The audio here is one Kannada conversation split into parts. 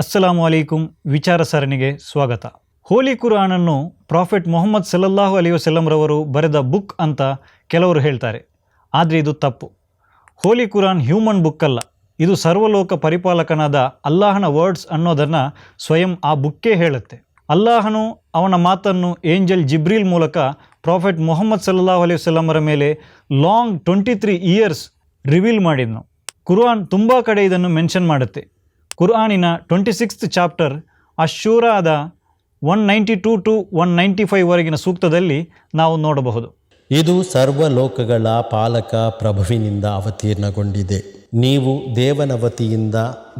ಅಸ್ಸಲಾಮು ಅಲೈಕುಂ ವಿಚಾರ ಸರಣಿಗೆ ಸ್ವಾಗತ. ಹೋಲಿ ಕುರಾನನ್ನು ಪ್ರಾಫೆಟ್ ಮೊಹಮ್ಮದ್ ಸಲ್ಲಲ್ಲಾಹು ಅಲಿ ವಸಲ್ಲಂರವರು ಬರೆದ ಬುಕ್ ಅಂತ ಕೆಲವರು ಹೇಳ್ತಾರೆ. ಆದರೆ ಇದು ತಪ್ಪು. ಹೋಲಿ ಕುರಾನ್ ಹ್ಯೂಮನ್ ಬುಕ್ ಅಲ್ಲ. ಇದು ಸರ್ವಲೋಕ ಪರಿಪಾಲಕನಾದ ಅಲ್ಲಾಹನ ವರ್ಡ್ಸ್ ಅನ್ನೋದನ್ನು ಸ್ವಯಂ ಆ ಬುಕ್ಕೇ ಹೇಳುತ್ತೆ. ಅಲ್ಲಾಹನು ಅವನ ಮಾತನ್ನು ಏಂಜಲ್ ಜಿಬ್ರಿಲ್ ಮೂಲಕ ಪ್ರಾಫೆಟ್ ಮೊಹಮ್ಮದ್ ಸಲ್ಲಲ್ಲಾಹು ಅಲಿ ವಸಲ್ಲಮರ ಮೇಲೆ long twenty three years reveal ಮಾಡಿದ್ನು. Quran ತುಂಬ ಕಡೆ ಇದನ್ನು ಮೆನ್ಷನ್ ಮಾಡುತ್ತೆ. ಕುರ್ಆನಿನ twenty sixth chapter ಅಶೂರಾದ one ninety two to one ninety five ವರೆಗಿನ ಸೂಕ್ತದಲ್ಲಿ ನಾವು ನೋಡಬಹುದು. ಇದು ಸರ್ವಲೋಕಗಳ ಪಾಲಕ ಪ್ರಭುವಿನಿಂದ ಅವತೀರ್ಣಗೊಂಡಿದೆ. ನೀವು ದೇವನ ವತಿಯಿಂದ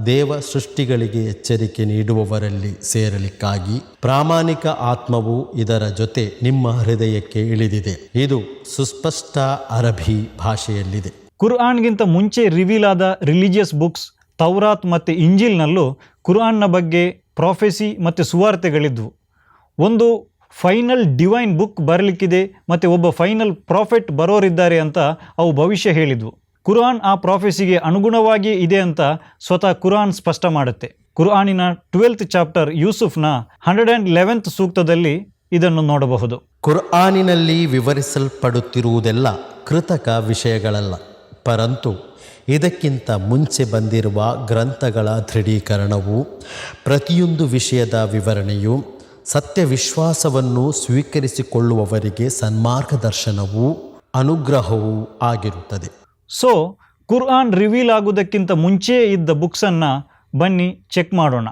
ದೇವ ಸೃಷ್ಟಿಗಳಿಗೆ ಎಚ್ಚರಿಕೆ ನೀಡುವವರಲ್ಲಿ ಸೇರಲಿಕ್ಕಾಗಿ ಪ್ರಾಮಾಣಿಕ ಆತ್ಮವು ಇದರ ಜೊತೆ ನಿಮ್ಮ ಹೃದಯಕ್ಕೆ ಇಳಿದಿದೆ. ಇದು ಸುಸ್ಪಷ್ಟ ಅರಬಿ ಭಾಷೆಯಲ್ಲಿದೆ. ಕುರ್ಆನ್ಗಿಂತ ಮುಂಚೆ ರಿವೀಲ್ ಆದ ರಿಲಿಜಿಯಸ್ ಬುಕ್ಸ್ ತೌರಾತ್ ಮತ್ತು ಇಂಜಿಲ್ನಲ್ಲೂ ಕುರಾನ್ನ ಬಗ್ಗೆ ಪ್ರಾಫೆಸಿ ಮತ್ತು ಸುವಾರ್ತೆಗಳಿದ್ವು. ಒಂದು ಫೈನಲ್ ಡಿವೈನ್ ಬುಕ್ ಬರಲಿಕ್ಕಿದೆ ಮತ್ತು ಒಬ್ಬ ಫೈನಲ್ ಪ್ರಾಫೆಟ್ ಬರೋರಿದ್ದಾರೆ ಅಂತ ಅವು ಭವಿಷ್ಯ ಹೇಳಿದ್ವು. ಕುರಾನ್ ಆ ಪ್ರಾಫೆಸಿಗೆ ಅನುಗುಣವಾಗಿ ಇದೆ ಅಂತ ಸ್ವತಃ ಕುರಾನ್ ಸ್ಪಷ್ಟ ಮಾಡುತ್ತೆ. ಕುರಾನಿನ ಟ್ವೆಲ್ತ್ ಚಾಪ್ಟರ್ ಯೂಸುಫ್ನ ಹಂಡ್ರೆಡ್ ಆ್ಯಂಡ್ ಲೆವೆಂತ್ ಸೂಕ್ತದಲ್ಲಿ ಇದನ್ನು ನೋಡಬಹುದು. ಕುರ್ಆನಿನಲ್ಲಿ ವಿವರಿಸಲ್ಪಡುತ್ತಿರುವುದೆಲ್ಲ ಕೃತಕ ವಿಷಯಗಳಲ್ಲ, ಪರಂತು ಇದಕ್ಕಿಂತ ಮುಂಚೆ ಬಂದಿರುವ ಗ್ರಂಥಗಳ ದೃಢೀಕರಣವು ಪ್ರತಿಯೊಂದು ವಿಷಯದ ವಿವರಣೆಯು ಸತ್ಯವಿಶ್ವಾಸವನ್ನು ಸ್ವೀಕರಿಸಿಕೊಳ್ಳುವವರಿಗೆ ಸನ್ಮಾರ್ಗದರ್ಶನವೂ ಅನುಗ್ರಹವೂ ಆಗಿರುತ್ತದೆ. ಸೊ ಕುರ್ಆನ್ ರಿವೀಲ್ ಆಗುವುದಕ್ಕಿಂತ ಮುಂಚೆ ಇದ್ದ ಬುಕ್ಸನ್ನು ಬನ್ನಿ ಚೆಕ್ ಮಾಡೋಣ.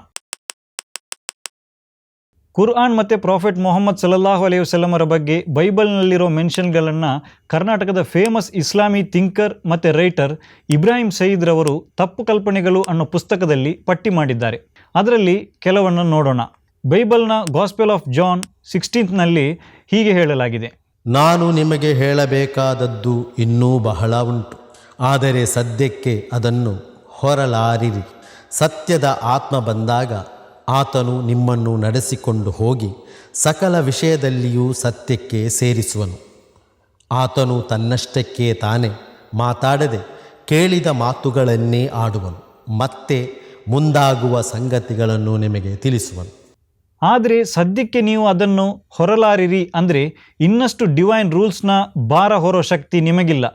ಕುರ್ಆನ್ ಮತ್ತು ಪ್ರಾಫೆಟ್ ಮೊಹಮ್ಮದ್ ಸಲಲ್ಲಾಹು ಅಲೈಹಿ ವಸಲ್ಲಮರ ಬಗ್ಗೆ ಬೈಬಲ್ನಲ್ಲಿರೋ ಮೆನ್ಷನ್ಗಳನ್ನು ಕರ್ನಾಟಕದ ಫೇಮಸ್ ಇಸ್ಲಾಮಿ ಥಿಂಕರ್ ಮತ್ತು ರೈಟರ್ ಇಬ್ರಾಹಿಂ ಸಯೀದ್ ರವರು ತಪ್ಪು ಕಲ್ಪನೆಗಳು ಅನ್ನೋ ಪುಸ್ತಕದಲ್ಲಿ ಪಟ್ಟಿ ಮಾಡಿದ್ದಾರೆ. ಅದರಲ್ಲಿ ಕೆಲವನ್ನು ನೋಡೋಣ. ಬೈಬಲ್ನ ಗಾಸ್ಪೆಲ್ ಆಫ್ ಜಾನ್ ಸಿಕ್ಸ್ಟೀನ್ತ್ನಲ್ಲಿ ಹೀಗೆ ಹೇಳಲಾಗಿದೆ. ನಾನು ನಿಮಗೆ ಹೇಳಬೇಕಾದದ್ದು ಇನ್ನೂ ಬಹಳ ಉಂಟು. ಆದರೆ ಸದ್ಯಕ್ಕೆ ಅದನ್ನು ಹೊರಲಾರಿರಿ. ಸತ್ಯದ ಆತ್ಮ ಬಂದಾಗ ಆತನು ನಿಮ್ಮನ್ನು ನಡೆಸಿಕೊಂಡು ಹೋಗಿ ಸಕಲ ವಿಷಯದಲ್ಲಿಯೂ ಸತ್ಯಕ್ಕೆ ಸೇರಿಸುವನು. ಆತನು ತನ್ನಷ್ಟಕ್ಕೆ ತಾನೇ ಮಾತಾಡದೆ ಕೇಳಿದ ಮಾತುಗಳನ್ನೇ ಆಡುವನು, ಮತ್ತೆ ಮುಂದಾಗುವ ಸಂಗತಿಗಳನ್ನು ನಿಮಗೆ ತಿಳಿಸುವನು. ಆದರೆ ಸದ್ಯಕ್ಕೆ ನೀವು ಅದನ್ನು ಹೊರಲಾರಿರಿ ಅಂದರೆ ಇನ್ನಷ್ಟು ಡಿವೈನ್ ರೂಲ್ಸ್ನ ಭಾರ ಹೊರೋ ಶಕ್ತಿ ನಿಮಗಿಲ್ಲ.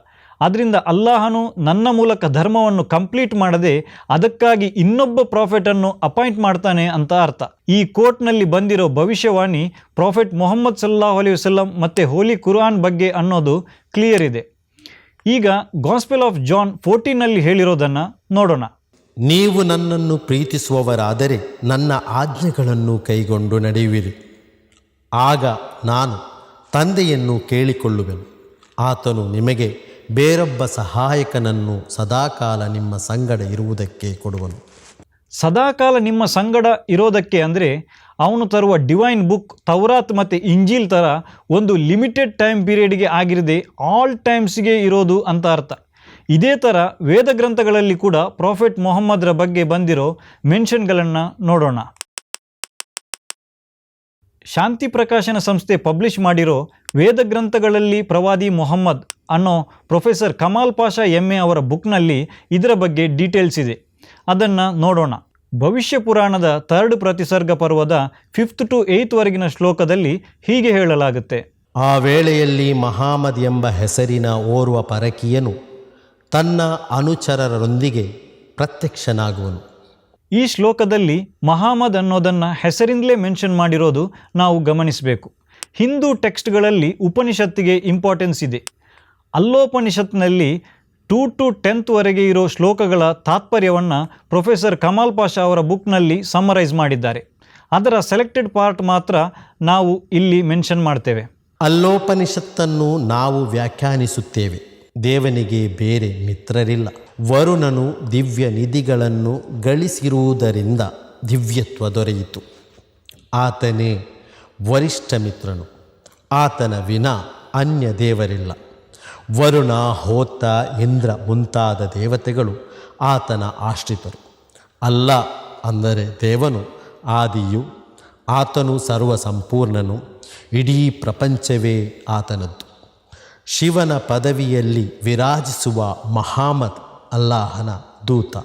ಅದರಿಂದ ಅಲ್ಲಾಹನು ನನ್ನ ಮೂಲಕ ಧರ್ಮವನ್ನು ಕಂಪ್ಲೀಟ್ ಮಾಡದೆ ಅದಕ್ಕಾಗಿ ಇನ್ನೊಬ್ಬ ಪ್ರಾಫೆಟನ್ನು ಅಪಾಯಿಂಟ್ ಮಾಡ್ತಾನೆ ಅಂತ ಅರ್ಥ. ಈ ಕೋರ್ಟ್ನಲ್ಲಿ ಬಂದಿರೋ ಭವಿಷ್ಯವಾಣಿ ಪ್ರಾಫೆಟ್ ಮೊಹಮ್ಮದ್ ಸಲ್ಲಾಹು ಅಲೈಹಿ ವಸಲ್ಲಂ ಮತ್ತು ಹೋಲಿ ಕುರಾನ್ ಬಗ್ಗೆ ಅನ್ನೋದು ಕ್ಲಿಯರ್ ಇದೆ. ಈಗ ಗಾಸ್ಪೆಲ್ ಆಫ್ ಜಾನ್ ಫೋರ್ಟೀನಲ್ಲಿ ಹೇಳಿರೋದನ್ನು ನೋಡೋಣ. ನೀವು ನನ್ನನ್ನು ಪ್ರೀತಿಸುವವರಾದರೆ ನನ್ನ ಆಜ್ಞೆಗಳನ್ನು ಕೈಗೊಂಡು ನಡೆಯುವಿರಿ. ಆಗ ನಾನು ತಂದೆಯನ್ನು ಕೇಳಿಕೊಳ್ಳುವೆನು. ಆತನು ನಿಮಗೆ ಬೇರೊಬ್ಬ ಸಹಾಯಕನನ್ನು ಸದಾಕಾಲ ನಿಮ್ಮ ಸಂಗಡ ಇರುವುದಕ್ಕೆ ಕೊಡುವನು. ಸದಾಕಾಲ ನಿಮ್ಮ ಸಂಗಡ ಇರೋದಕ್ಕೆ ಅಂದರೆ ಅವನು ತರುವ ಡಿವೈನ್ ಬುಕ್ ತೌರಾತ್ ಮತ್ತು ಇಂಜಿಲ್ ಥರ ಒಂದು ಲಿಮಿಟೆಡ್ ಟೈಮ್ ಪೀರಿಯಡ್ಗೆ ಆಗಿರದೆ ಆಲ್ ಟೈಮ್ಸ್ಗೆ ಇರೋದು ಅಂತ ಅರ್ಥ. ಇದೇ ಥರ ವೇದ ಗ್ರಂಥಗಳಲ್ಲಿ ಕೂಡ ಪ್ರಾಫೆಟ್ ಮೊಹಮ್ಮದ್ರ ಬಗ್ಗೆ ಬಂದಿರೋ ಮೆನ್ಷನ್ಗಳನ್ನು ನೋಡೋಣ. ಶಾಂತಿ ಪ್ರಕಾಶನ ಸಂಸ್ಥೆ ಪಬ್ಲಿಷ್ ಮಾಡಿರೋ ವೇದ ಗ್ರಂಥಗಳಲ್ಲಿ ಪ್ರವಾದಿ ಮೊಹಮ್ಮದ್ ಅನ್ನೋ ಪ್ರೊಫೆಸರ್ ಕಮಾಲ್ ಪಾಷಾ ಎಮ್ಮೆ ಅವರ ಬುಕ್ನಲ್ಲಿ ಇದರ ಬಗ್ಗೆ ಡೀಟೇಲ್ಸ್ ಇದೆ. ಅದನ್ನು ನೋಡೋಣ. ಭವಿಷ್ಯ ಪುರಾಣದ ಥರ್ಡ್ ಪ್ರತಿಸರ್ಗ ಪರ್ವದ ಫಿಫ್ತ್ ಟು ಏಯ್ತ್ವರೆಗಿನ ಶ್ಲೋಕದಲ್ಲಿ ಹೀಗೆ ಹೇಳಲಾಗುತ್ತೆ. ಆ ವೇಳೆಯಲ್ಲಿ ಮಹಾಮದ್ ಎಂಬ ಹೆಸರಿನ ಓರ್ವ ಪರಕೀಯನು ತನ್ನ ಅನುಚರರೊಂದಿಗೆ ಪ್ರತ್ಯಕ್ಷನಾಗುವನು. ಈ ಶ್ಲೋಕದಲ್ಲಿ ಮಹಾಮದ್ ಅನ್ನೋದನ್ನು ಹೆಸರಿಂದಲೇ ಮೆನ್ಷನ್ ಮಾಡಿರೋದು ನಾವು ಗಮನಿಸಬೇಕು. ಹಿಂದೂ ಟೆಕ್ಸ್ಟ್ಗಳಲ್ಲಿ ಉಪನಿಷತ್ತಿಗೆ ಇಂಪಾರ್ಟೆನ್ಸ್ ಇದೆ. ಅಲ್ಲೋಪನಿಷತ್ನಲ್ಲಿ ಟೂ ಟು ಟೆಂತ್ವರೆಗೆ ಇರೋ ಶ್ಲೋಕಗಳ ತಾತ್ಪರ್ಯವನ್ನು ಪ್ರೊಫೆಸರ್ ಕಮಾಲ್ ಪಾಷಾ ಅವರ ಬುಕ್ನಲ್ಲಿ ಸಮ್ಮರೈಸ್ ಮಾಡಿದ್ದಾರೆ. ಅದರ ಸೆಲೆಕ್ಟೆಡ್ ಪಾರ್ಟ್ ಮಾತ್ರ ನಾವು ಇಲ್ಲಿ ಮೆನ್ಷನ್ ಮಾಡ್ತೇವೆ. ಅಲ್ಲೋಪನಿಷತ್ತನ್ನು ನಾವು ವ್ಯಾಖ್ಯಾನಿಸುತ್ತೇವೆ. ದೇವನಿಗೆ ಬೇರೆ ಮಿತ್ರರಿಲ್ಲ. ವರುಣನು ದಿವ್ಯ ನಿಧಿಗಳನ್ನು ಗಳಿಸಿರುವುದರಿಂದ ದಿವ್ಯತ್ವ ದೊರೆಯಿತು. ಆತನೇ ವರಿಷ್ಠ ಮಿತ್ರನು ಆತನ ವಿನ ಅನ್ಯ ದೇವರಿಲ್ಲ ವರುಣ, ಹೋತ, ಇಂದ್ರ ಮುಂತಾದ ದೇವತೆಗಳು ಆತನ ಆಶ್ರಿತರು. ಅಲ್ಲ ಅಂದರೆ ದೇವನು, ಆದಿಯು, ಆತನು ಸರ್ವ ಸಂಪೂರ್ಣನು ಇಡೀ ಪ್ರಪಂಚವೇ ಆತನದ್ದು. ಶಿವನ ಪದವಿಯಲ್ಲಿ ವಿರಾಜಿಸುವ ಮಹಾಮದ್ ಅಲ್ಲಾಹನ ದೂತ.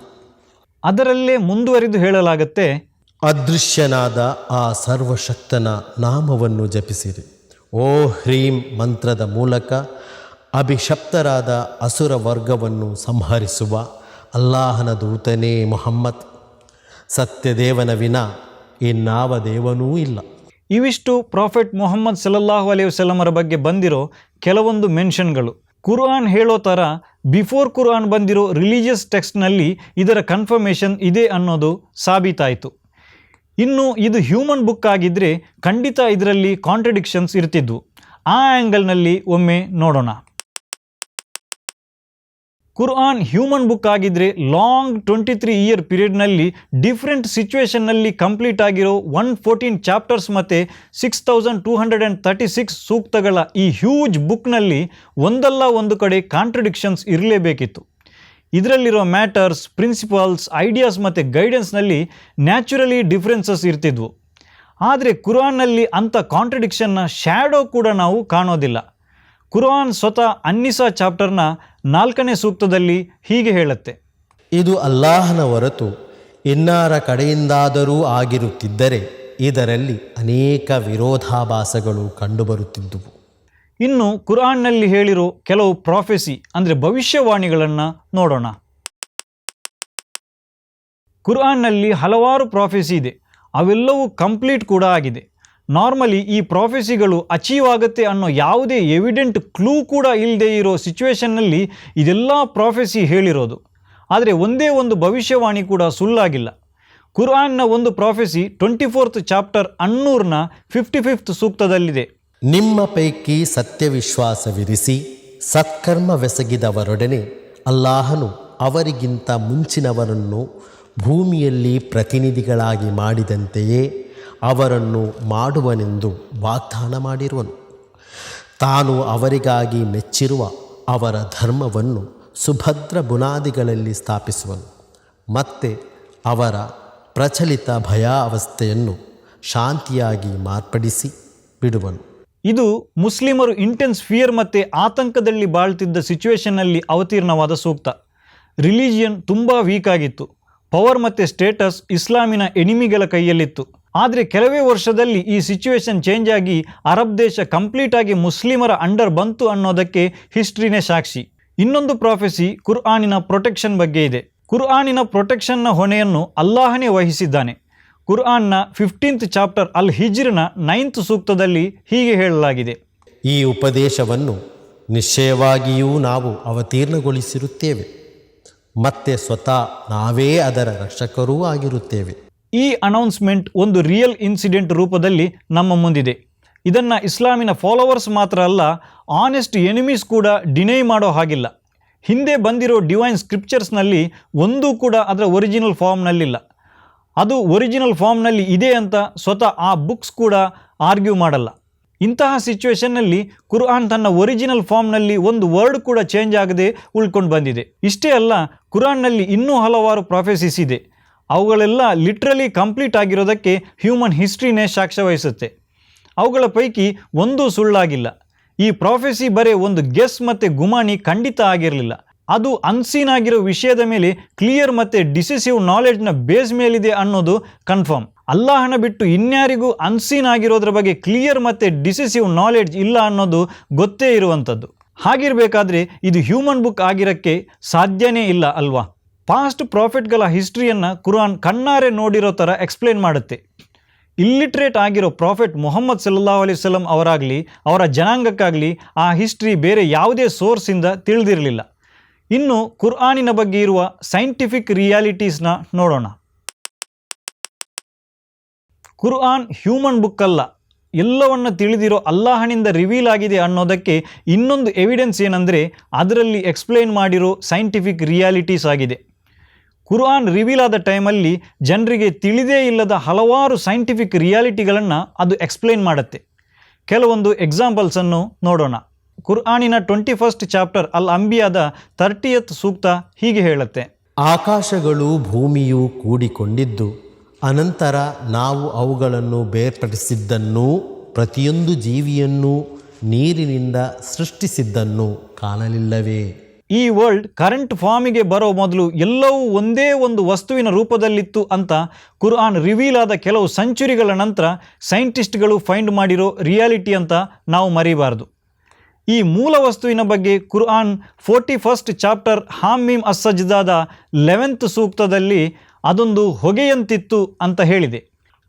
ಅದರಲ್ಲೇ ಮುಂದುವರಿದು ಹೇಳಲಾಗುತ್ತೆ ಅದೃಶ್ಯನಾದ ಆ ಸರ್ವಶಕ್ತನ ನಾಮವನ್ನು ಜಪಿಸಿರಿ. ಓ ಹ್ರೀಂ ಮಂತ್ರದ ಮೂಲಕ ಅಭಿಶಪ್ತರಾದ ಅಸುರ ವರ್ಗವನ್ನು ಸಂಹರಿಸುವ ಅಲ್ಲಾಹನ ದೂತನೇ ಮೊಹಮ್ಮದ್. ಸತ್ಯದೇವನ ವಿನ ಇನ್ನಾವ ದೇವನೂ ಇಲ್ಲ. ಇವಿಷ್ಟು ಪ್ರಾಫೆಟ್ ಮೊಹಮ್ಮದ್ ಸಲಲ್ಲಾಹು ಅಲೈಹಿ ವಸಲ್ಲಮರ ಬಗ್ಗೆ ಬಂದಿರೋ ಕೆಲವೊಂದು ಮೆನ್ಷನ್ಗಳು. ಕುರ್ಆನ್ ಹೇಳೋ ಥರ ಬಿಫೋರ್ ಕುರ್ಆನ್ ಬಂದಿರೋ ರಿಲಿಜಿಯಸ್ ಟೆಕ್ಸ್ಟ್ನಲ್ಲಿ ಇದರ ಕನ್ಫರ್ಮೇಷನ್ ಇದೆ ಅನ್ನೋದು ಸಾಬೀತಾಯಿತು. ಇನ್ನು ಇದು ಹ್ಯೂಮನ್ ಬುಕ್ ಆಗಿದ್ದರೆ ಖಂಡಿತ ಇದರಲ್ಲಿ ಕಾಂಟ್ರಡಿಕ್ಷನ್ಸ್ ಇರ್ತಿದ್ವು. ಆ ಆ್ಯಂಗಲ್ನಲ್ಲಿ ಒಮ್ಮೆ ನೋಡೋಣ. ಕುರ್ಆನ್ ಹ್ಯೂಮನ್ ಬುಕ್ ಆಗಿದ್ದರೆ ಲಾಂಗ್ ಟ್ವೆಂಟಿ ತ್ರೀ ಇಯರ್ ಪೀರಿಯಡ್ನಲ್ಲಿ ಡಿಫ್ರೆಂಟ್ ಸಿಚುವೇಷನ್ನಲ್ಲಿ ಕಂಪ್ಲೀಟ್ ಆಗಿರೋ ಒನ್ ಫೋರ್ಟೀನ್ ಚಾಪ್ಟರ್ಸ್ ಮತ್ತು six thousand two hundred and thirty six ಸೂಕ್ತಗಳ ಈ ಹ್ಯೂಜ್ ಬುಕ್ನಲ್ಲಿ ಒಂದಲ್ಲ ಒಂದು ಕಡೆ ಕಾಂಟ್ರಡಿಕ್ಷನ್ಸ್ ಇರಲೇಬೇಕಿತ್ತು. ಇದರಲ್ಲಿರೋ ಮ್ಯಾಟರ್ಸ್, ಪ್ರಿನ್ಸಿಪಲ್ಸ್, ಐಡಿಯಾಸ್ ಮತ್ತು ಗೈಡೆನ್ಸ್ನಲ್ಲಿ ನ್ಯಾಚುರಲಿ ಡಿಫ್ರೆನ್ಸಸ್ ಇರ್ತಿದ್ವು. ಆದರೆ ಕುರಾನ್ನಲ್ಲಿ ಅಂಥ ಕಾಂಟ್ರಡಿಕ್ಷನ್ನ ಶ್ಯಾಡೋ ಕೂಡ ನಾವು ಕಾಣೋದಿಲ್ಲ. ಕುರಾನ್ ಸ್ವತಃ ಅನ್ನಿಸಾ ಚಾಪ್ಟರ್ನ ನಾಲ್ಕನೇ ಸೂಕ್ತದಲ್ಲಿ ಹೀಗೆ ಹೇಳುತ್ತೆ. ಇದು ಅಲ್ಲಾಹನ ಹೊರತು ಇನ್ನಾರ ಕಡೆಯಿಂದಾದರೂ ಆಗಿರುತ್ತಿದ್ದರೆ ಇದರಲ್ಲಿ ಅನೇಕ ವಿರೋಧಾಭಾಸಗಳು ಕಂಡುಬರುತ್ತಿದ್ದುವು. ಇನ್ನು ಕುರಾನ್ನಲ್ಲಿ ಹೇಳಿರೋ ಕೆಲವು ಪ್ರಾಫೆಸಿ ಅಂದರೆ ಭವಿಷ್ಯವಾಣಿಗಳನ್ನು ನೋಡೋಣ. ಕುರಾನ್ನಲ್ಲಿ ಹಲವಾರು ಪ್ರಾಫೆಸಿ ಇದೆ. ಅವೆಲ್ಲವೂ ಕಂಪ್ಲೀಟ್ ಕೂಡ ಆಗಿದೆ. ನಾರ್ಮಲಿ ಈ ಪ್ರಾಫೆಸಿಗಳು ಅಚೀವ್ ಆಗುತ್ತೆ ಅನ್ನೋ ಯಾವುದೇ ಎವಿಡೆಂಟ್ ಕ್ಲೂ ಕೂಡ ಇಲ್ಲದೆ ಇರೋ ಸಿಚುವೇಷನ್ನಲ್ಲಿ ಇದೆಲ್ಲ ಪ್ರಾಫೆಸಿ ಹೇಳಿರೋದು. ಆದರೆ ಒಂದೇ ಒಂದು ಭವಿಷ್ಯವಾಣಿ ಕೂಡ ಸುಳ್ಳಾಗಿಲ್ಲ. ಕುರಾನ್ನ ಒಂದು ಪ್ರಾಫೆಸಿ ಟ್ವೆಂಟಿ ಫೋರ್ತ್ ಚಾಪ್ಟರ್ ಅನ್ನೂರ್ನ ಫಿಫ್ಟಿ ಫಿಫ್ತ್ ಸೂಕ್ತದಲ್ಲಿದೆ. ನಿಮ್ಮ ಪೈಕಿ ಸತ್ಯವಿಶ್ವಾಸವಿರಿಸಿ ಸತ್ಕರ್ಮವೆಸಗಿದವರೊಡನೆ ಅಲ್ಲಾಹನು ಅವರಿಗಿಂತ ಮುಂಚಿನವರನ್ನು ಭೂಮಿಯಲ್ಲಿ ಪ್ರತಿನಿಧಿಗಳಾಗಿ ಮಾಡಿದಂತೆಯೇ ಅವರನ್ನು ಮಾಡುವನೆಂದು ವಾಗ್ದಾನ ಮಾಡಿರುವನು. ತಾನು ಅವರಿಗಾಗಿ ಮೆಚ್ಚಿರುವ ಅವರ ಧರ್ಮವನ್ನು ಸುಭದ್ರ ಬುನಾದಿಗಳಲ್ಲಿ ಸ್ಥಾಪಿಸುವನು. ಮತ್ತೆ ಅವರ ಪ್ರಚಲಿತ ಭಯಾವಸ್ಥೆಯನ್ನು ಶಾಂತಿಯಾಗಿ ಮಾರ್ಪಡಿಸಿ ಬಿಡುವನು. ಇದು ಮುಸ್ಲಿಮರು ಇಂಟೆನ್ಸ್ ಫಿಯರ್ ಮತ್ತು ಆತಂಕದಲ್ಲಿ ಬಾಳ್ತಿದ್ದ ಸಿಚುವೇಶನ್ನಲ್ಲಿ ಅವತೀರ್ಣವಾದ ಸೂಕ್ತ. ರಿಲಿಜಿಯನ್ ತುಂಬ ವೀಕ್ ಆಗಿತ್ತು. ಪವರ್ ಮತ್ತು ಸ್ಟೇಟಸ್ ಇಸ್ಲಾಮಿನ ಎನಿಮಿಗಳ ಕೈಯಲ್ಲಿತ್ತು. ಆದರೆ ಕೆಲವೇ ವರ್ಷದಲ್ಲಿ ಈ ಸಿಚುವೇಶನ್ ಚೇಂಜ್ ಆಗಿ ಅರಬ್ ದೇಶ ಕಂಪ್ಲೀಟ್ ಆಗಿ ಮುಸ್ಲಿಮರ ಅಂಡರ್ ಬಂತು ಅನ್ನೋದಕ್ಕೆ ಹಿಸ್ಟ್ರಿನೇ ಸಾಕ್ಷಿ. ಇನ್ನೊಂದು ಪ್ರಾಫೆಸಿ ಕುರ್ಆನಿನ ಪ್ರೊಟೆಕ್ಷನ್ ಬಗ್ಗೆ ಇದೆ. ಕುರ್ಆನಿನ ಪ್ರೊಟೆಕ್ಷನ್ನ ಹೊಣೆಯನ್ನು ಅಲ್ಲಾಹನೇ ವಹಿಸಿದ್ದಾನೆ. ಕುರ್ಆನ್ನ ಫಿಫ್ಟೀನ್ತ್ ಚಾಪ್ಟರ್ ಅಲ್ ಹಿಜ್ರ್ನ ನೈನ್ತ್ ಸೂಕ್ತದಲ್ಲಿ ಹೀಗೆ ಹೇಳಲಾಗಿದೆ. ಈ ಉಪದೇಶವನ್ನು ನಿಶ್ಚಯವಾಗಿಯೂ ನಾವು ಅವತೀರ್ಣಗೊಳಿಸಿರುತ್ತೇವೆ. ಮತ್ತೆ ಸ್ವತಃ ನಾವೇ ಅದರ ರಕ್ಷಕರೂ ಆಗಿರುತ್ತೇವೆ. ಈ ಅನೌನ್ಸ್ಮೆಂಟ್ ಒಂದು ರಿಯಲ್ ಇನ್ಸಿಡೆಂಟ್ ರೂಪದಲ್ಲಿ ನಮ್ಮ ಮುಂದಿದೆ. ಇದನ್ನು ಇಸ್ಲಾಮಿನ ಫಾಲೋವರ್ಸ್ ಮಾತ್ರ ಅಲ್ಲ ಆನೆಸ್ಟ್ ಎನಿಮೀಸ್ ಕೂಡ ಡಿನೈ ಮಾಡೋ ಹಾಗಿಲ್ಲ. ಹಿಂದೆ ಬಂದಿರೋ ಡಿವೈನ್ ಸ್ಕ್ರಿಪ್ಚರ್ಸ್ನಲ್ಲಿ ಒಂದೂ ಕೂಡ ಅದರ ಒರಿಜಿನಲ್ ಫಾರ್ಮ್ನಲ್ಲಿಲ್ಲ ಅದು ಒರಿಜಿನಲ್ ಫಾರ್ಮ್ನಲ್ಲಿ ಇದೆ ಅಂತ ಸ್ವತಃ ಆ ಬುಕ್ಸ್ ಕೂಡ ಆರ್ಗ್ಯೂ ಮಾಡಲ್ಲ. ಇಂತಹ ಸಿಚುವೇಷನ್ನಲ್ಲಿ ಕುರ್ಆನ್ ತನ್ನ ಒರಿಜಿನಲ್ ಫಾರ್ಮ್ನಲ್ಲಿ ಒಂದು ವರ್ಡ್ ಕೂಡ ಚೇಂಜ್ ಆಗದೆ ಉಳ್ಕೊಂಡು ಬಂದಿದೆ. ಇಷ್ಟೇ ಅಲ್ಲ ಕುರಾನ್ನಲ್ಲಿ ಇನ್ನೂ ಹಲವಾರು ಪ್ರಾಫೆಸಿಸ್ ಇದೆ. ಅವುಗಳೆಲ್ಲ ಲಿಟ್ರಲಿ ಕಂಪ್ಲೀಟ್ ಆಗಿರೋದಕ್ಕೆ ಹ್ಯೂಮನ್ ಹಿಸ್ಟ್ರಿನೇ ಸಾಕ್ಷ್ಯ ವಹಿಸುತ್ತೆ. ಅವುಗಳ ಪೈಕಿ ಒಂದೂ ಸುಳ್ಳಾಗಿಲ್ಲ. ಈ ಪ್ರಾಫೆಸಿ ಬರೀ ಒಂದು ಗೆಸ್ ಮತ್ತು ಗುಮಾನಿ ಖಂಡಿತ ಆಗಿರಲಿಲ್ಲ. ಅದು ಅನ್ಸೀನ್ ಆಗಿರೋ ವಿಷಯದ ಮೇಲೆ ಕ್ಲಿಯರ್ ಮತ್ತು ಡಿಸಿಸಿವ್ ನಾಲೆಡ್ಜ್ನ ಬೇಸ್ ಮೇಲಿದೆ ಅನ್ನೋದು ಕನ್ಫರ್ಮ್ ಅಲ್ಲಾಹನ ಬಿಟ್ಟು ಇನ್ಯಾರಿಗೂ ಅನ್ಸೀನ್ ಆಗಿರೋದ್ರ ಬಗ್ಗೆ ಕ್ಲಿಯರ್ ಮತ್ತು ಡಿಸಿಸಿವ್ ನಾಲೆಡ್ಜ್ ಇಲ್ಲ ಅನ್ನೋದು ಗೊತ್ತೇ ಇರುವಂಥದ್ದು. ಹಾಗಿರಬೇಕಾದ್ರೆ ಇದು ಹ್ಯೂಮನ್ ಬುಕ್ ಆಗಿರೋಕ್ಕೆ ಸಾಧ್ಯನೇ ಇಲ್ಲ ಅಲ್ವಾ? ಪಾಸ್ಟ್ ಪ್ರಾಫಿಟ್ಗಳ ಹಿಸ್ಟ್ರಿಯನ್ನು ಕುರಾನ್ ಕಣ್ಣಾರೆ ನೋಡಿರೋ ಥರ ಎಕ್ಸ್ಪ್ಲೇನ್ ಮಾಡುತ್ತೆ. ಇಲ್ಲಿಟ್ರೇಟ್ ಆಗಿರೋ ಪ್ರಾಫಿಟ್ ಮೊಹಮ್ಮದ್ ಸಲ್ಲಾ ಅಲಿ ವಸಲ್ಲಂ ಅವರಾಗಲಿ, ಅವರ ಜನಾಂಗಕ್ಕಾಗಲಿ ಆ ಹಿಸ್ಟ್ರಿ ಬೇರೆ ಯಾವುದೇ ಸೋರ್ಸಿಂದ ತಿಳಿದಿರಲಿಲ್ಲ. ಇನ್ನು ಕುರ್ಆನಿನ ಬಗ್ಗೆ ಇರುವ ಸೈಂಟಿಫಿಕ್ ರಿಯಾಲಿಟೀಸ್ನ ನೋಡೋಣ. ಕುರ್ಆನ್ ಹ್ಯೂಮನ್ ಬುಕ್ ಅಲ್ಲ. ಎಲ್ಲವನ್ನು ತಿಳಿದಿರೋ ಅಲ್ಲಾಹನಿಂದ ರಿವೀಲ್ ಆಗಿದೆ ಅನ್ನೋದಕ್ಕೆ ಇನ್ನೊಂದು ಎವಿಡೆನ್ಸ್ ಏನಂದರೆ, ಅದರಲ್ಲಿ ಎಕ್ಸ್ಪ್ಲೈನ್ ಮಾಡಿರೋ ಸೈಂಟಿಫಿಕ್ ರಿಯಾಲಿಟೀಸ್ ಆಗಿದೆ. ಕುರ್ಆನ್ ರಿವೀಲ್ ಆದ ಟೈಮಲ್ಲಿ ಜನರಿಗೆ ತಿಳಿದೇ ಇಲ್ಲದ ಹಲವಾರು ಸೈಂಟಿಫಿಕ್ ರಿಯಾಲಿಟಿಗಳನ್ನು ಅದು ಎಕ್ಸ್ಪ್ಲೈನ್ ಮಾಡುತ್ತೆ. ಕೆಲವೊಂದು ಎಕ್ಸಾಂಪಲ್ಸನ್ನು ನೋಡೋಣ. ಕುರ್ಆನಿನ ಟ್ವೆಂಟಿ ಫಸ್ಟ್ ಚಾಪ್ಟರ್ ಅಲ್ ಅಂಬಿಯಾದ ತರ್ಟಿಯತ್ ಸೂಕ್ತ ಹೀಗೆ ಹೇಳುತ್ತೆ. ಆಕಾಶಗಳು ಭೂಮಿಯು ಕೂಡಿಕೊಂಡಿದ್ದು, ಅನಂತರ ನಾವು ಅವುಗಳನ್ನು ಬೇರ್ಪಡಿಸಿದ್ದನ್ನು, ಪ್ರತಿಯೊಂದು ಜೀವಿಯನ್ನು ನೀರಿನಿಂದ ಸೃಷ್ಟಿಸಿದ್ದನ್ನು ಕಾಣಲಿಲ್ಲವೇ? ಈ ವರ್ಲ್ಡ್ ಕರೆಂಟ್ ಫಾರ್ಮಿಗೆ ಬರೋ ಮೊದಲು ಎಲ್ಲವೂ ಒಂದೇ ಒಂದು ವಸ್ತುವಿನ ರೂಪದಲ್ಲಿತ್ತು ಅಂತ ಕುರ್ಆನ್ ರಿವೀಲ್ ಆದ ಕೆಲವು ಸೆಂಚುರಿಗಳ ನಂತರ ಸೈಂಟಿಸ್ಟ್ಗಳು ಫೈಂಡ್ ಮಾಡಿರೋ ರಿಯಾಲಿಟಿ ಅಂತ ನಾವು ಮರಿಬಾರ್ದು. ಈ ಮೂಲ ವಸ್ತುವಿನ ಬಗ್ಗೆ ಕುರ್ಆನ್ ಫೋರ್ಟಿ ಫಸ್ಟ್ ಚಾಪ್ಟರ್ ಹಾಮೀಮ್ ಅಸ್ಸಜ್ದಾದ ಲೆವೆಂತ್ ಸೂಕ್ತದಲ್ಲಿ ಅದೊಂದು ಹೊಗೆಯಂತಿತ್ತು ಅಂತ ಹೇಳಿದೆ.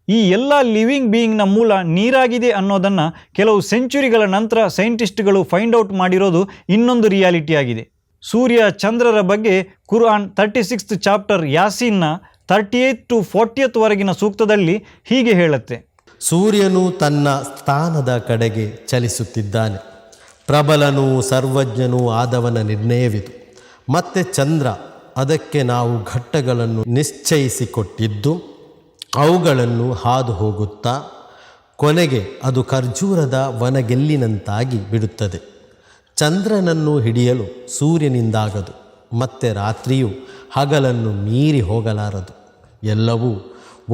ಈ ಎಲ್ಲ ಲಿವಿಂಗ್ ಬೀಯಿಂಗ್ನ ಮೂಲ ನೀರಾಗಿದೆ ಅನ್ನೋದನ್ನು ಕೆಲವು ಸೆಂಚುರಿಗಳ ನಂತರ ಸೈಂಟಿಸ್ಟ್ಗಳು ಫೈಂಡ್ ಔಟ್ ಮಾಡಿರೋದು ಇನ್ನೊಂದು ರಿಯಾಲಿಟಿ ಆಗಿದೆ. ಸೂರ್ಯ ಚಂದ್ರರ ಬಗ್ಗೆ ಕುರ್ಆನ್ ತರ್ಟಿ ಸಿಕ್ಸ್ತ್ ಚಾಪ್ಟರ್ ಯಾಸೀನ್ನ ತರ್ಟಿ ಏಯ್ತ್ ಟು ಫೋರ್ಟಿಯತ್ ವರೆಗಿನ ಸೂಕ್ತದಲ್ಲಿ ಹೀಗೆ ಹೇಳುತ್ತೆ. ಸೂರ್ಯನು ತನ್ನ ಸ್ಥಾನದ ಕಡೆಗೆ ಚಲಿಸುತ್ತಿದ್ದಾನೆ. ಪ್ರಬಲನೂ ಸರ್ವಜ್ಞನೂ ಆದವನ ನಿರ್ಣಯವಿದು. ಮತ್ತೆ ಚಂದ್ರ ಅದಕ್ಕೆ ನಾವು ಘಟ್ಟಗಳನ್ನು ನಿಶ್ಚಯಿಸಿಕೊಟ್ಟಿದ್ದು, ಅವುಗಳನ್ನು ಹಾದು ಹೋಗುತ್ತಾ ಕೊನೆಗೆ ಅದು ಖರ್ಜೂರದ ವನಗೆಲ್ಲಿನಂತಾಗಿ ಬಿಡುತ್ತದೆ. ಚಂದ್ರನನ್ನು ಹಿಡಿಯಲು ಸೂರ್ಯನಿಂದಾಗದು, ಮತ್ತೆ ರಾತ್ರಿಯು ಹಗಲನ್ನು ಮೀರಿ ಹೋಗಲಾರದು. ಎಲ್ಲವೂ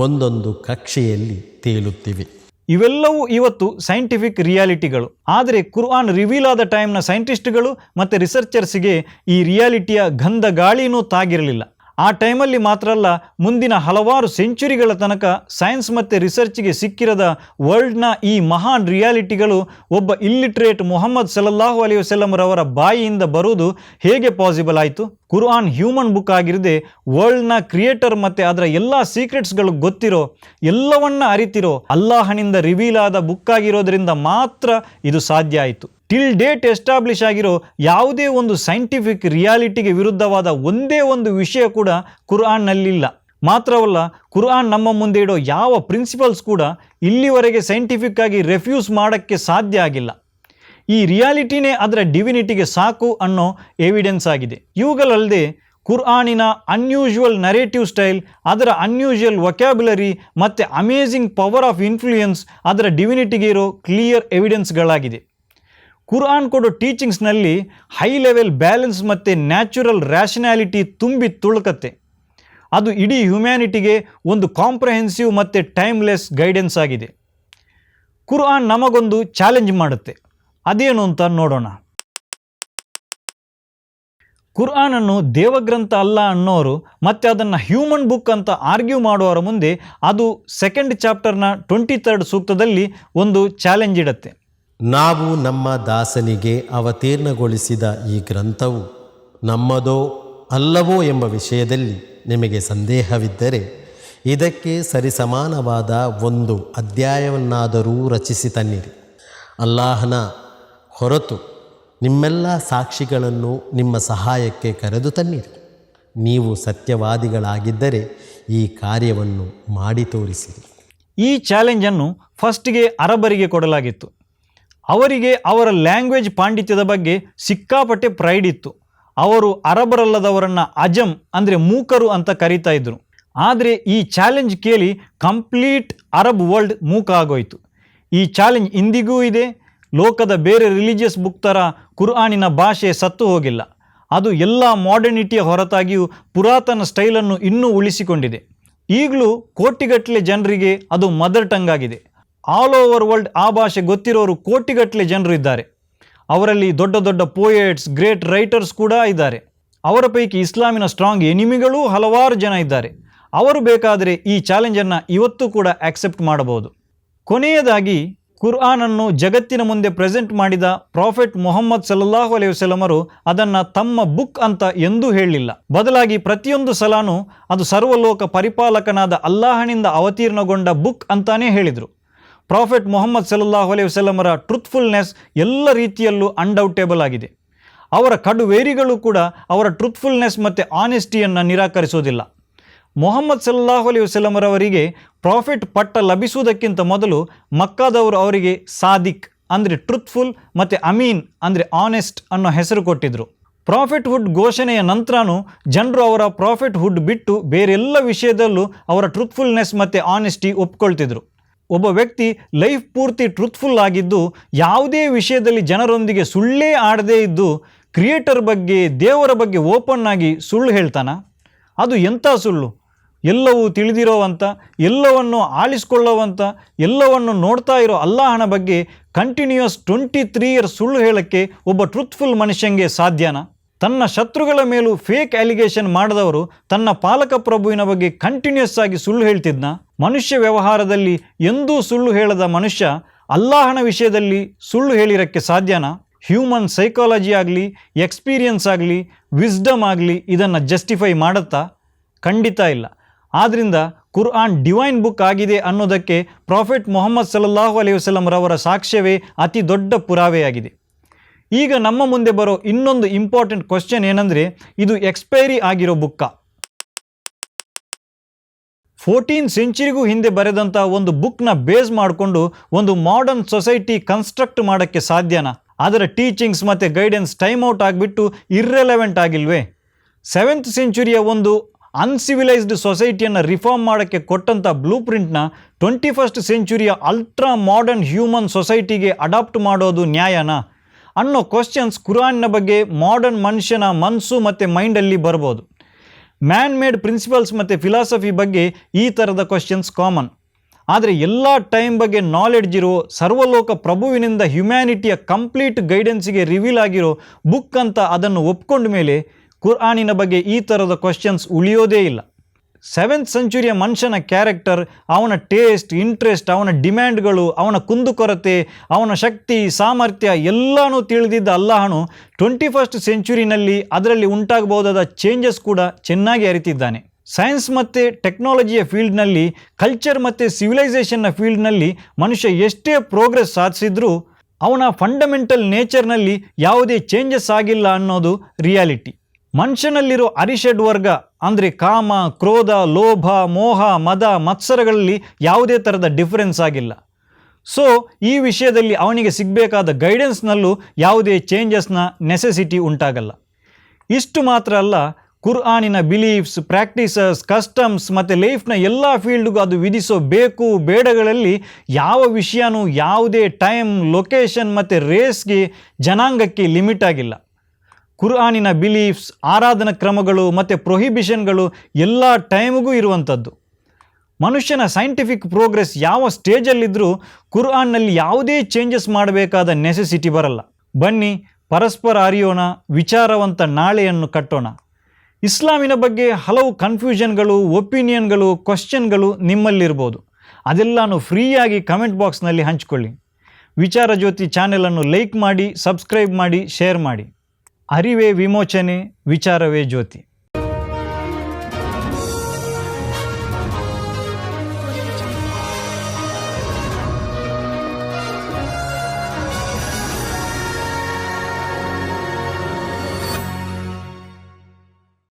ಒಂದೊಂದು ಕಕ್ಷೆಯಲ್ಲಿ ತೇಲುತ್ತಿವೆ. ಇವೆಲ್ಲವೂ ಇವತ್ತು ಸೈಂಟಿಫಿಕ್ ರಿಯಾಲಿಟಿಗಳು ಆದರೆ ಕುರ್ಆನ್ ರಿವೀಲ್ ಆದ ಟೈಮ್ನ ಸೈಂಟಿಸ್ಟ್ಗಳು ಮತ್ತು ರಿಸರ್ಚರ್ಸ್ಗೆ ಈ ರಿಯಾಲಿಟಿಯ ಗಂಧ ಗಾಳಿನೂ ತಾಗಿರಲಿಲ್ಲ. ಆ ಟೈಮಲ್ಲಿ ಮಾತ್ರ ಅಲ್ಲ, ಮುಂದಿನ ಹಲವಾರು ಸೆಂಚುರಿಗಳ ತನಕ ಸೈನ್ಸ್ ಮತ್ತು ರಿಸರ್ಚ್ಗೆ ಸಿಕ್ಕಿರದ ವರ್ಲ್ಡ್ನ ಈ ಮಹಾನ್ ರಿಯಾಲಿಟಿಗಳು ಒಬ್ಬ ಇಲ್ಲಿಟ್ರೇಟ್ ಮೊಹಮ್ಮದ್ ಸಲ್ಲಲ್ಲಾಹು ಅಲಿ ವಸಲ್ಲಂರವರ ಬಾಯಿಯಿಂದ ಬರುವುದು ಹೇಗೆ ಪಾಸಿಬಲ್ ಆಯಿತು? ಕುರ್ಆನ್ ಹ್ಯೂಮನ್ ಬುಕ್ ಆಗಿರದೆ ವರ್ಲ್ಡ್ನ ಕ್ರಿಯೇಟರ್ ಮತ್ತು ಅದರ ಎಲ್ಲ ಸೀಕ್ರೆಟ್ಸ್ಗಳು ಗೊತ್ತಿರೋ, ಎಲ್ಲವನ್ನ ಅರಿತಿರೋ ಅಲ್ಲಾಹನಿಂದ ರಿವೀಲ್ ಆದ ಬುಕ್ ಆಗಿರೋದ್ರಿಂದ ಮಾತ್ರ ಇದು ಸಾಧ್ಯ ಆಯಿತು. ಟಿಲ್ ಡೇಟ್ ಎಸ್ಟಾಬ್ಲಿಷ್ ಆಗಿರೋ ಯಾವುದೇ ಒಂದು ಸೈಂಟಿಫಿಕ್ ರಿಯಾಲಿಟಿಗೆ ವಿರುದ್ಧವಾದ ಒಂದೇ ಒಂದು ವಿಷಯ ಕೂಡ ಕುರ್ಆನ್ನಲ್ಲಿಲ್ಲ ಮಾತ್ರವಲ್ಲ ಕುರ್ಆನ್ ನಮ್ಮ ಮುಂದೆ ಇಡೋ ಯಾವ ಪ್ರಿನ್ಸಿಪಲ್ಸ್ ಕೂಡ ಇಲ್ಲಿವರೆಗೆ ಸೈಂಟಿಫಿಕ್ ಆಗಿ ರೆಫ್ಯೂಸ್ ಮಾಡೋಕ್ಕೆ ಸಾಧ್ಯ ಆಗಿಲ್ಲ. ಈ ರಿಯಾಲಿಟಿನೇ ಅದರ ಡಿವಿನಿಟಿಗೆ ಸಾಕು ಅನ್ನೋ ಎವಿಡೆನ್ಸ್ ಆಗಿದೆ. ಇವುಗಳಲ್ಲದೆ ಕುರ್ಆನಿನ ಅನ್ಯೂಶುವಲ್ ನರೇಟಿವ್ ಸ್ಟೈಲ್ ಅದರ ಅನ್ಯೂಶುವಲ್ ವೊಕ್ಯಾಬ್ಯುಲರಿ ಮತ್ತು ಅಮೇಝಿಂಗ್ ಪವರ್ ಆಫ್ ಇನ್ಫ್ಲೂಯೆನ್ಸ್ ಅದರ ಡಿವಿನಿಟಿಗೆ ಇರೋ ಕ್ಲಿಯರ್ ಎವಿಡೆನ್ಸ್ಗಳಾಗಿದೆ ಕುರ್ಆನ್ ಕೊಡೋ ಟೀಚಿಂಗ್ಸ್ನಲ್ಲಿ ಹೈ ಲೆವೆಲ್ ಬ್ಯಾಲೆನ್ಸ್ ಮತ್ತು ನ್ಯಾಚುರಲ್ ರ್ಯಾಷನ್ಯಾಲಿಟಿ ತುಂಬಿ ತುಳುಕತ್ತೆ. ಅದು ಇಡೀ ಹ್ಯುಮ್ಯಾನಿಟಿಗೆ ಒಂದು ಕಾಂಪ್ರಹೆನ್ಸಿವ್ ಮತ್ತು ಟೈಮ್ಲೆಸ್ ಗೈಡೆನ್ಸ್ ಆಗಿದೆ. ಕುರಾನ್ ನಮಗೊಂದು ಚಾಲೆಂಜ್ ಮಾಡುತ್ತೆ. ಅದೇನು ಅಂತ ನೋಡೋಣ. ಕುರ್ಆನನ್ನು ದೇವಗ್ರಂಥ ಅಲ್ಲ ಅನ್ನೋರು ಮತ್ತು ಅದನ್ನು ಹ್ಯೂಮನ್ ಬುಕ್ ಅಂತ ಆರ್ಗ್ಯೂ ಮಾಡುವವರ ಮುಂದೆ ಅದು ಸೆಕೆಂಡ್ ಚಾಪ್ಟರ್ನ ಟ್ವೆಂಟಿ ತರ್ಡ್ ಸೂಕ್ತದಲ್ಲಿ ಒಂದು ಚಾಲೆಂಜ್ ಇಡತ್ತೆ. ನಾವು ನಮ್ಮ ದಾಸನಿಗೆ ಅವತೀರ್ಣಗೊಳಿಸಿದ ಈ ಗ್ರಂಥವು ನಮ್ಮದೋ ಅಲ್ಲವೋ ಎಂಬ ವಿಷಯದಲ್ಲಿ ನಿಮಗೆ ಸಂದೇಹವಿದ್ದರೆ ಇದಕ್ಕೆ ಸರಿಸಮಾನವಾದ ಒಂದು ಅಧ್ಯಾಯವನ್ನಾದರೂ ರಚಿಸಿ ತನ್ನಿರಿ. ಅಲ್ಲಾಹನ ಹೊರತು ನಿಮ್ಮೆಲ್ಲ ಸಾಕ್ಷಿಗಳನ್ನು ನಿಮ್ಮ ಸಹಾಯಕ್ಕೆ ಕರೆದು ತನ್ನಿರಿ. ನೀವು ಸತ್ಯವಾದಿಗಳಾಗಿದ್ದರೆ ಈ ಕಾರ್ಯವನ್ನು ಮಾಡಿ ತೋರಿಸಿರಿ. ಈ ಚಾಲೆಂಜನ್ನು ಫಸ್ಟ್ಗೆ ಅರಬರಿಗೆ ಕೊಡಲಾಗಿತ್ತು. ಅವರಿಗೆ ಅವರ ಲ್ಯಾಂಗ್ವೇಜ್ ಪಾಂಡಿತ್ಯದ ಬಗ್ಗೆ ಸಿಕ್ಕಾಪಟ್ಟೆ ಪ್ರೈಡ್ ಇತ್ತು. ಅವರು ಅರಬರಲ್ಲದವರನ್ನು ಅಜಮ್ ಅಂದರೆ ಮೂಕರು ಅಂತ ಕರೀತಾ ಇದ್ರು. ಆದರೆ ಈ ಚಾಲೆಂಜ್ ಕೇಳಿ ಕಂಪ್ಲೀಟ್ ಅರಬ್ ವರ್ಲ್ಡ್ ಮೂಕ ಆಗೋಯಿತು ಈ ಚಾಲೆಂಜ್ ಇಂದಿಗೂ ಇದೆ. ಲೋಕದ ಬೇರೆ ರಿಲಿಜಿಯಸ್ ಬುಕ್ ಥರ ಕುರ್ಆನಿನ ಭಾಷೆ ಸತ್ತು ಹೋಗಿಲ್ಲ. ಅದು ಎಲ್ಲ ಮಾಡರ್ನಿಟಿಯ ಹೊರತಾಗಿಯೂ ಪುರಾತನ ಸ್ಟೈಲನ್ನು ಇನ್ನೂ ಉಳಿಸಿಕೊಂಡಿದೆ. ಈಗಲೂ ಕೋಟಿಗಟ್ಟಲೆ ಜನರಿಗೆ ಅದು ಮದರ್ ಟಂಗ್ ಆಗಿದೆ. ಆಲ್ ಓವರ್ ವರ್ಲ್ಡ್ ಆ ಭಾಷೆ ಗೊತ್ತಿರೋರು ಕೋಟಿಗಟ್ಟಲೆ ಜನರು ಇದ್ದಾರೆ. ಅವರಲ್ಲಿ ದೊಡ್ಡ ದೊಡ್ಡ ಪೋಯೆಟ್ಸ್ ಗ್ರೇಟ್ ರೈಟರ್ಸ್ ಕೂಡ ಇದ್ದಾರೆ. ಅವರ ಪೈಕಿ ಇಸ್ಲಾಮಿನ ಸ್ಟ್ರಾಂಗ್ ಎನಿಮಿಗಳೂ ಹಲವಾರು ಜನ ಇದ್ದಾರೆ. ಅವರು ಬೇಕಾದರೆ ಈ ಚಾಲೆಂಜನ್ನು ಇವತ್ತು ಕೂಡ ಆಕ್ಸೆಪ್ಟ್ ಮಾಡಬಹುದು. ಕೊನೆಯದಾಗಿ ಕುರ್ಆನನ್ನು ಜಗತ್ತಿನ ಮುಂದೆ ಪ್ರೆಸೆಂಟ್ ಮಾಡಿದ ಪ್ರಾಫೆಟ್ ಮೊಹಮ್ಮದ್ ಸಲ್ಲಲ್ಲಾಹು ಅಲೈಹಿ ವಸಲಮರು ಅದನ್ನು ತಮ್ಮ ಬುಕ್ ಅಂತ ಎಂದೂ ಹೇಳಲಿಲ್ಲ ಬದಲಾಗಿ ಪ್ರತಿಯೊಂದು ಸಲಾನು ಅದು ಸರ್ವಲೋಕ ಪರಿಪಾಲಕನಾದ ಅಲ್ಲಾಹನಿಂದ ಅವತೀರ್ಣಗೊಂಡ ಬುಕ್ ಅಂತಾನೇ ಹೇಳಿದರು. ಪ್ರಾಫೆಟ್ ಮೊಹಮ್ಮದ್ ಸಲ್ಲಲ್ಲಾಹು ಅಲೈ ವಸಲ್ಲಮರ ಟ್ರುತ್ಫುಲ್ನೆಸ್ ಎಲ್ಲ ರೀತಿಯಲ್ಲೂ ಅನ್ಡೌಟೇಬಲ್ ಆಗಿದೆ. ಅವರ ಕಡುವೇರಿಗಳು ಕೂಡ ಅವರ ಟ್ರುತ್ಫುಲ್ನೆಸ್ ಮತ್ತು ಆನೆಸ್ಟಿಯನ್ನು ನಿರಾಕರಿಸೋದಿಲ್ಲ ಮೊಹಮ್ಮದ್ ಸಲ್ಲಾಹು ಅಲೈಹಿ ವಸಲ್ಲಮರವರಿಗೆ ಪ್ರಾಫಿಟ್ ಪಟ್ಟ ಲಭಿಸುವುದಕ್ಕಿಂತ ಮೊದಲು ಮಕ್ಕಾದವರು ಅವರಿಗೆ ಸಾದಿಕ್ ಅಂದರೆ ಟ್ರುತ್ಫುಲ್ ಮತ್ತು ಅಮೀನ್ ಅಂದರೆ ಆನೆಸ್ಟ್ ಅನ್ನೋ ಹೆಸರು ಕೊಟ್ಟಿದ್ದರು ಪ್ರಾಫಿಟ್ ಹುಡ್ ಘೋಷಣೆಯ ನಂತರನೂ ಜನರು ಅವರ ಪ್ರಾಫಿಟ್ ಹುಡ್ ಬಿಟ್ಟು ಬೇರೆಲ್ಲ ವಿಷಯದಲ್ಲೂ ಅವರ ಟ್ರುತ್ಫುಲ್ನೆಸ್ ಮತ್ತು ಆನೆಸ್ಟಿ ಒಪ್ಕೊಳ್ತಿದ್ರು. ಒಬ್ಬ ವ್ಯಕ್ತಿ ಲೈಫ್ ಪೂರ್ತಿ ಟ್ರುತ್ಫುಲ್ ಆಗಿದ್ದು, ಯಾವುದೇ ವಿಷಯದಲ್ಲಿ ಜನರೊಂದಿಗೆ ಸುಳ್ಳೇ ಆಡದೇ ಇದ್ದು ಕ್ರಿಯೇಟರ್ ಬಗ್ಗೆ, ದೇವರ ಬಗ್ಗೆ ಓಪನ್ ಆಗಿ ಸುಳ್ಳು ಹೇಳ್ತಾನ? ಅದು ಎಂಥ ಸುಳ್ಳು? ಎಲ್ಲವೂ ತಿಳಿದಿರೋವಂಥ ಎಲ್ಲವನ್ನು ಆಲಿಸ್ಕೊಳ್ಳೋವಂಥ ಎಲ್ಲವನ್ನು ನೋಡ್ತಾ ಇರೋ ಅಲ್ಲಾಹನ ಬಗ್ಗೆ ಕಂಟಿನ್ಯೂಯಸ್ ಟ್ವೆಂಟಿ ತ್ರೀ ಇಯರ್ಸ್ ಸುಳ್ಳು ಹೇಳೋಕ್ಕೆ ಒಬ್ಬ ಟ್ರುತ್ಫುಲ್ ಮನುಷ್ಯಂಗೆ ಸಾಧ್ಯನಾ? ತನ್ನ ಶತ್ರುಗಳ ಮೇಲೂ ಫೇಕ್ ಅಲಿಗೇಷನ್ ಮಾಡಿದವರು ತನ್ನ ಪಾಲಕ ಪ್ರಭುವಿನ ಬಗ್ಗೆ ಕಂಟಿನ್ಯೂಸ್ ಆಗಿ ಸುಳ್ಳು ಹೇಳ್ತಿದ್ನ? ಮನುಷ್ಯ ವ್ಯವಹಾರದಲ್ಲಿ ಎಂದೂ ಸುಳ್ಳು ಹೇಳದ ಮನುಷ್ಯ ಅಲ್ಲಾಹನ ವಿಷಯದಲ್ಲಿ ಸುಳ್ಳು ಹೇಳಿರಕ್ಕೆ ಸಾಧ್ಯನಾ? ಹ್ಯೂಮನ್ ಸೈಕಾಲಜಿ ಆಗಲಿ ಎಕ್ಸ್ಪೀರಿಯನ್ಸ್ ಆಗಲಿ ವಿಸ್ಡಮ್ ಆಗಲಿ ಇದನ್ನು ಜಸ್ಟಿಫೈ ಮಾಡುತ್ತಾ? ಖಂಡಿತ ಇಲ್ಲ. ಆದ್ದರಿಂದ ಕುರ್ಆನ್ ಡಿವೈನ್ ಬುಕ್ ಆಗಿದೆ ಅನ್ನೋದಕ್ಕೆ ಪ್ರಾಫೆಟ್ ಮೊಹಮ್ಮದ್ ಸಲ್ಲಲ್ಲಾಹು ಅಲೈಹಿ ವಸಲ್ಲಂ ರವರ ಸಾಕ್ಷ್ಯವೇ ಅತಿ ದೊಡ್ಡ ಪುರಾವೆಯಾಗಿದೆ. ಈಗ ನಮ್ಮ ಮುಂದೆ ಬರೋ ಇನ್ನೊಂದು ಇಂಪಾರ್ಟೆಂಟ್ ಕ್ವಶನ್ ಏನಂದರೆ ಇದು ಎಕ್ಸ್ಪೈರಿ ಆಗಿರೋ ಬುಕ್ಕ. ಫೋರ್ಟೀನ್ ಸೆಂಚುರಿಗೂ ಹಿಂದೆ ಬರೆದಂಥ ಒಂದು ಬುಕ್ನ ಬೇಸ್ ಮಾಡಿಕೊಂಡು ಒಂದು ಮಾಡರ್ನ್ ಸೊಸೈಟಿ ಕನ್ಸ್ಟ್ರಕ್ಟ್ ಮಾಡೋಕ್ಕೆ ಸಾಧ್ಯನಾ? ಅದರ ಟೀಚಿಂಗ್ಸ್ ಮತ್ತು ಗೈಡೆನ್ಸ್ ಟೈಮ್ ಔಟ್ ಆಗಿಬಿಟ್ಟು ಇರ್ರೆಲೆವೆಂಟ್ ಆಗಿಲ್ವೇ? ಸೆವೆಂತ್ ಸೆಂಚುರಿಯ ಒಂದು ಅನ್ಸಿವಿಲೈಸ್ಡ್ ಸೊಸೈಟಿಯನ್ನು ರಿಫಾರ್ಮ್ ಮಾಡೋಕ್ಕೆ ಕೊಟ್ಟಂಥ ಬ್ಲೂ ಪ್ರಿಂಟ್ನ ಟ್ವೆಂಟಿ ಫಸ್ಟ್ ಸೆಂಚುರಿಯ ಅಲ್ಟ್ರಾ ಮಾಡರ್ನ್ ಹ್ಯೂಮನ್ ಸೊಸೈಟಿಗೆ ಅಡಾಪ್ಟ್ ಮಾಡೋದು ನ್ಯಾಯನಾ? ಅನ್ನೋ ಕ್ವಶನ್ಸ್ ಕುರಾನ್ನ ಬಗ್ಗೆ ಮಾಡರ್ನ್ ಮನುಷ್ಯನ ಮನಸ್ಸು ಮತ್ತು ಮೈಂಡಲ್ಲಿ ಬರ್ಬೋದು. ಮ್ಯಾನ್ ಮೇಡ್ ಪ್ರಿನ್ಸಿಪಲ್ಸ್ ಮತ್ತು ಫಿಲಾಸಫಿ ಬಗ್ಗೆ ಈ ಥರದ ಕ್ವಶನ್ಸ್ ಕಾಮನ್ ಆದರೆ ಎಲ್ಲ ಟೈಮ್ ಬಗ್ಗೆ ನಾಲೆಡ್ಜ್ ಇರೋ ಸರ್ವಲೋಕ ಪ್ರಭುವಿನಿಂದ ಹ್ಯುಮ್ಯಾನಿಟಿಯ ಕಂಪ್ಲೀಟ್ ಗೈಡೆನ್ಸಿಗೆ ರಿವೀಲ್ ಆಗಿರೋ ಬುಕ್ ಅಂತ ಅದನ್ನು ಒಪ್ಕೊಂಡ ಮೇಲೆ ಕುರ್ಆನಿನ ಬಗ್ಗೆ ಈ ಥರದ ಕ್ವಶನ್ಸ್ ಉಳಿಯೋದೇ ಇಲ್ಲ. ಸೆವೆಂತ್ ಸೆಂಚುರಿಯ ಮನುಷ್ಯನ ಕ್ಯಾರೆಕ್ಟರ್ ಅವನ ಟೇಸ್ಟ್ ಇಂಟ್ರೆಸ್ಟ್ ಅವನ ಡಿಮ್ಯಾಂಡ್ಗಳು ಅವನ ಕುಂದುಕೊರತೆ, ಅವನ ಶಕ್ತಿ, ಸಾಮರ್ಥ್ಯ ಎಲ್ಲನೂ ತಿಳಿದಿದ್ದ ಅಲ್ಲಾಹನು ಟ್ವೆಂಟಿ ಫಸ್ಟ್ ಸೆಂಚುರಿನಲ್ಲಿ ಅದರಲ್ಲಿ ಉಂಟಾಗಬಹುದಾದ ಚೇಂಜಸ್ ಕೂಡ ಚೆನ್ನಾಗಿ ಅರಿತಿದ್ದಾನೆ. ಸೈನ್ಸ್ ಮತ್ತು ಟೆಕ್ನಾಲಜಿಯ ಫೀಲ್ಡ್ನಲ್ಲಿ ಕಲ್ಚರ್ ಮತ್ತು ಸಿವಿಲೈಸೇಷನ್ನ ಫೀಲ್ಡ್ನಲ್ಲಿ ಮನುಷ್ಯ ಎಷ್ಟೇ ಪ್ರೋಗ್ರೆಸ್ ಸಾಧಿಸಿದ್ರೂ ಅವನ ಫಂಡಮೆಂಟಲ್ ನೇಚರ್ನಲ್ಲಿ ಯಾವುದೇ ಚೇಂಜಸ್ ಆಗಿಲ್ಲ ಅನ್ನೋದು ರಿಯಾಲಿಟಿ ಮನುಷ್ಯನಲ್ಲಿರೋ ಅರಿಷಡ್ ವರ್ಗ ಅಂದರೆ ಕಾಮ, ಕ್ರೋಧ, ಲೋಭ, ಮೋಹ, ಮದ, ಮತ್ಸರಗಳಲ್ಲಿ ಯಾವುದೇ ಥರದ ಡಿಫರೆನ್ಸ್ ಆಗಿಲ್ಲ. ಸೊ ಈ ವಿಷಯದಲ್ಲಿ ಅವನಿಗೆ ಸಿಗಬೇಕಾದ ಗೈಡೆನ್ಸ್ನಲ್ಲೂ ಯಾವುದೇ ಚೇಂಜಸ್ನ ನೆಸೆಸಿಟಿ ಉಂಟಾಗಲ್ಲ. ಇಷ್ಟು ಮಾತ್ರ ಅಲ್ಲ ಕುರ್ಆನಿನ ಬಿಲೀಫ್ಸ್ ಪ್ರಾಕ್ಟೀಸಸ್ ಕಸ್ಟಮ್ಸ್ ಮತ್ತು ಲೈಫ್ನ ಎಲ್ಲ ಫೀಲ್ಡ್ಗೂ ಅದು ವಿಧಿಸೋ ಬೇಕು, ಬೇಡಗಳಲ್ಲಿ ಯಾವ ವಿಷಯನೂ ಯಾವುದೇ ಟೈಮ್ ಲೊಕೇಶನ್ ಮತ್ತು ರೇಸ್ಗೆ ಜನಾಂಗಕ್ಕೆ ಲಿಮಿಟ್ ಆಗಿಲ್ಲ. ಕುರ್ಆನಿನ ಬಿಲೀಫ್ಸ್, ಆರಾಧನಾ ಕ್ರಮಗಳು ಮತ್ತು ಪ್ರೊಹಿಬಿಷನ್ಗಳು ಎಲ್ಲ ಟೈಮಿಗೂ ಇರುವಂಥದ್ದು. ಮನುಷ್ಯನ ಸೈಂಟಿಫಿಕ್ ಪ್ರೋಗ್ರೆಸ್ ಯಾವ ಸ್ಟೇಜಲ್ಲಿದ್ದರೂ ಕುರ್ಆನ್ನಲ್ಲಿ ಯಾವುದೇ ಚೇಂಜಸ್ ಮಾಡಬೇಕಾದ ನೆಸೆಸಿಟಿ ಬರಲ್ಲ. ಬನ್ನಿ, ಪರಸ್ಪರ ಅರಿಯೋಣ, ವಿಚಾರವಂತ ನಾಳೆಯನ್ನು ಕಟ್ಟೋಣ. ಇಸ್ಲಾಮಿನ ಬಗ್ಗೆ ಹಲವು ಕನ್ಫ್ಯೂಷನ್ಗಳು, ಒಪಿನಿಯನ್ಗಳು ಕ್ವಶನ್ಗಳು ನಿಮ್ಮಲ್ಲಿರ್ಬೋದು. ಅದೆಲ್ಲಾನು ಫ್ರೀಯಾಗಿ ಕಮೆಂಟ್ ಬಾಕ್ಸ್ನಲ್ಲಿ ಹಂಚಿಕೊಳ್ಳಿ. ವಿಚಾರ ಜ್ಯೋತಿ ಚಾನೆಲನ್ನು ಲೈಕ್ ಮಾಡಿ, ಸಬ್ಸ್ಕ್ರೈಬ್ ಮಾಡಿ, ಶೇರ್ ಮಾಡಿ. ಅರಿವೇ ವಿಮೋಚನೆ ವಿಚಾರವೇ ಜ್ಯೋತಿ